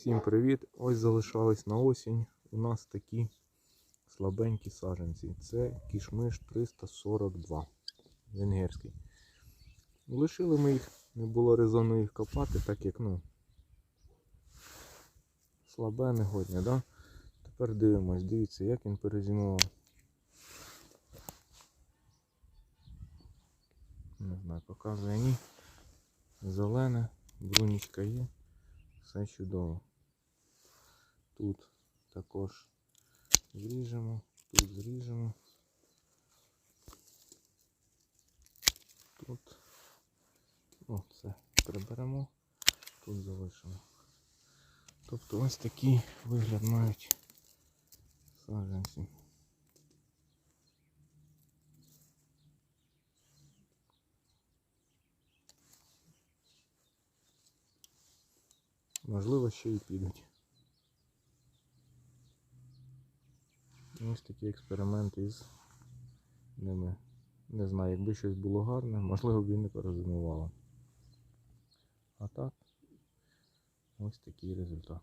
Всім привіт! Ось залишались на осінь. У нас такі слабенькі саджанці. Це кішмиш 342 венгерський. Лишили ми їх, не було резону їх копати, так як ну слабе негодне, да? Тепер дивимось, дивіться, як він перезимував. Не знаю, показує ні. Зелене, брунічка є. Все чудово. Тут також зріжемо, тут зріжемо. Тут ну, це приберемо, тут залишимо. Тобто ось такий вигляд мають саджанці. Можливо, ще й підуть. Ось такий експеримент із ними. Не знаю, якби щось було гарне, можливо б і не перезимувало. А так, ось такий результат.